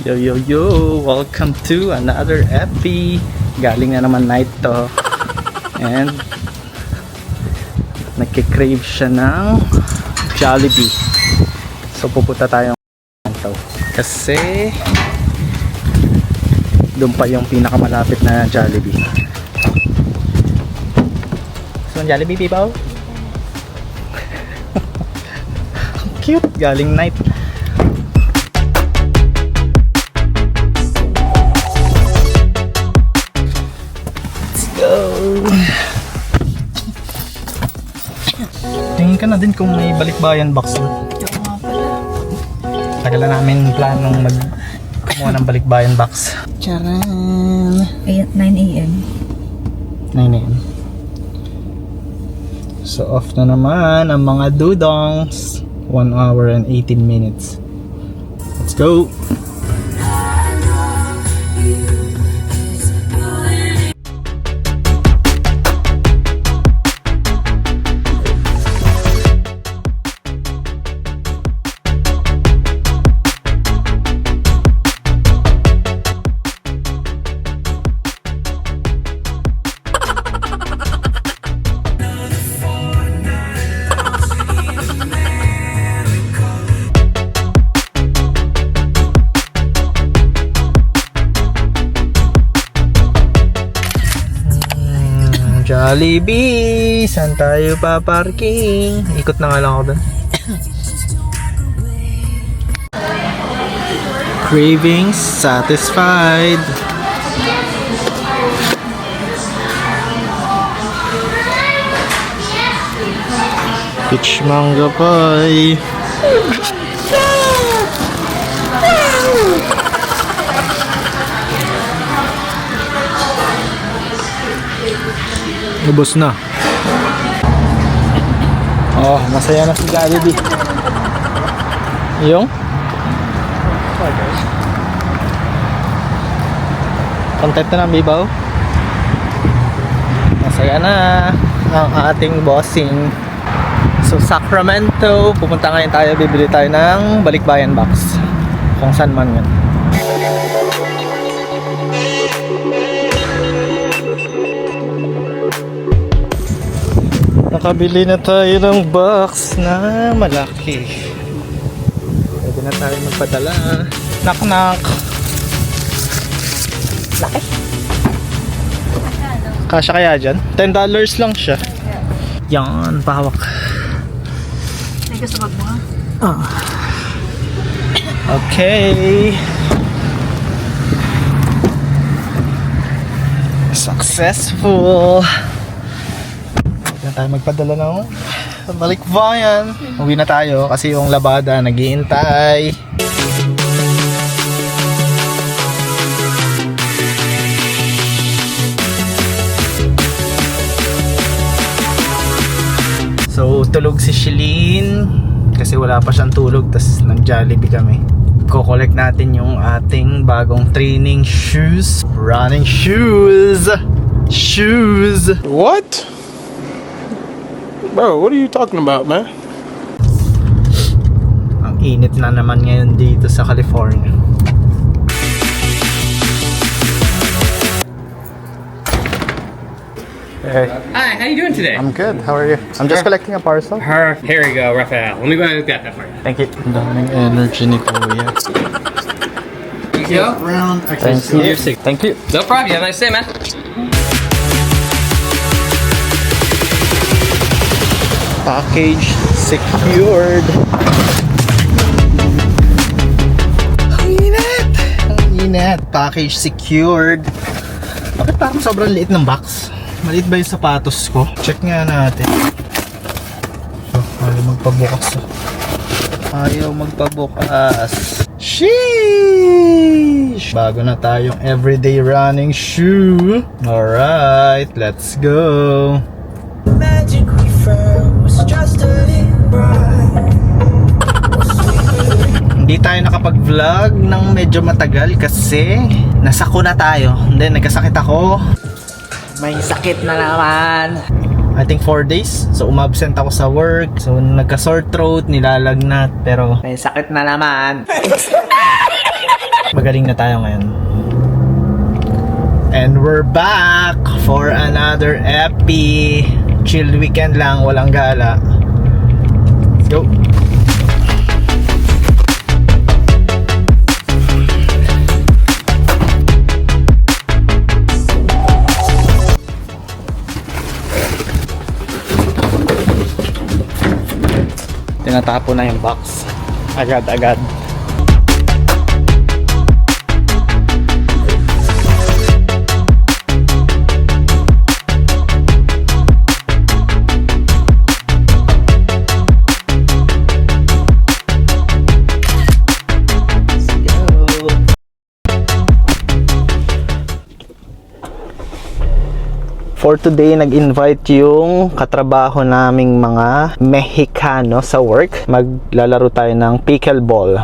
Yo yo yo! Welcome to another epi. Galing na naman night to. And nagkikrave siya ng Jollibee. So pupunta tayo to. Kasi doon pa yung pinakamalapit na Jollibee. So Jollibee Bibaw? Cute! Galing night. Tingin ka na din kung may balikbayan box doon. Tagal na namin planong mag kumuha ng balikbayan box. Charan! Ay, 9 a.m. 9 a.m. So off na naman ang mga dudongs. 1 hour and 18 minutes. Let's go! Jollibee! Saan tayo pa-parking? Ikot na nga lang ako doon. Cravings satisfied. Peach mango pie. Ubus na. Oh, masaya na si Jollibee. Yung? Content na Bibaw. Masaya na ang ating bossing. So, Sacramento, pupunta ngayon tayo, bibili tayo ng balikbayan box. Kung saan man yan. Nakabili na tayo ng box na malaki. Pwede na tayo magpadala. Knock knock. Laki. Kasya kaya dyan? $10 lang siya. Yan, pahawak. Ay, gusto bag mo Ah. Okay. Successful. Na tayo magpadala ng balikbayan. Uwi na tayo kasi yung labada naghihintay. So, tulog si Shelin kasi wala pa siyang tulog tas nag-Jollibee kami. Ko-collect natin yung ating bagong training shoes. Running shoes! Shoes! What? Bro, what are you talking about, man? Ang init na naman ngayon dito sa California. Hey, Hi, how you doing today? I'm good. How are you? I'm just collecting a parcel. Her, here we go, Rafael. Let me go ahead and get that for you. Thank you. Ang daming energy ni Kuya. Yo, Round. Thank you. Thank you. no problem. You have a nice day, man. Package secured. Ang init! Ang init. Package secured. Bakit parang sobrang liit ng box? Maliit ba yung sapatos ko? Check nga natin. Oh, ayaw magpabukas. oh. Ayaw magpabukas. Sheesh! Bago na tayong everyday running shoe. Alright, let's go. magic Hindi tayo nakapag-vlog ng medyo matagal kasi nasako na tayo. Hindi, nagkasakit ako. May sakit na naman. I think 4 days. So umabsent ako sa work. So nagka-sore throat, nilalagnat. Pero May sakit na naman. Pagaling na tayo ngayon. And we're back for another epi. Chill weekend lang, walang gala. Let's go. Tinatapo na yung box. Agad-agad. For today, nag-invite yung katrabaho naming mga Mexicano sa work. Maglalaro tayo ng pickleball.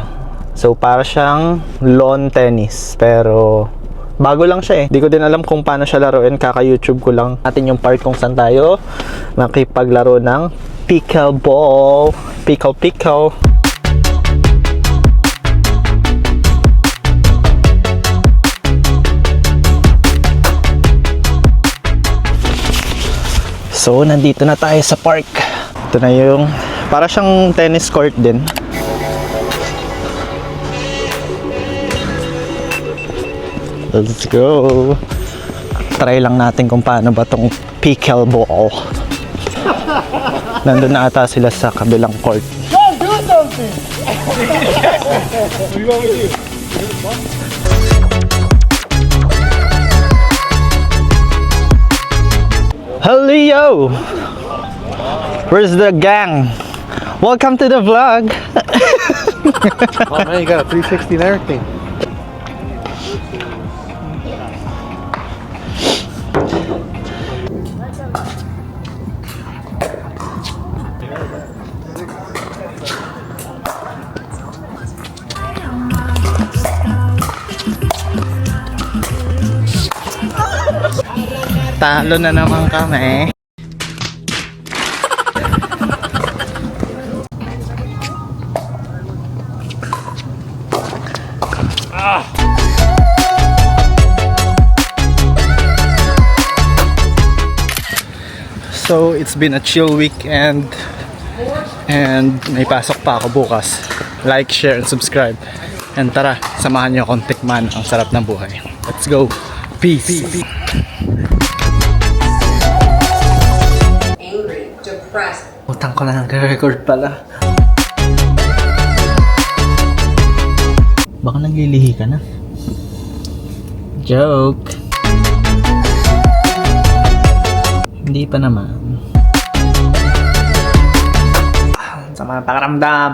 So, para siyang lawn tennis. Pero, bago lang siya eh. Di ko din alam kung paano siya laruin. Kaka-YouTube ko lang natin yung part kung saan tayo makipaglaro ng pickleball. Pickle, pickle. So, nandito na tayo sa park. Ito na yung, para siyang tennis court din. Let's go. Try lang natin kung paano ba tong pickleball. Nandun na ata sila sa kabilang court. Hello! Where's the gang? Welcome to the vlog. Oh man, you got a 360 and everything. Talo na naman kami. So, it's been a chill weekend and may pasok pa ako bukas. Like, share, and subscribe. And tara, samahan niyo akong tikman ang sarap ng buhay. Let's go. Peace. angry, depressed, Utang ko na nagre-record pala. Baka naglilihi ka na. Joke. Hindi pa naman. Ah, Sama ng pakiramdam.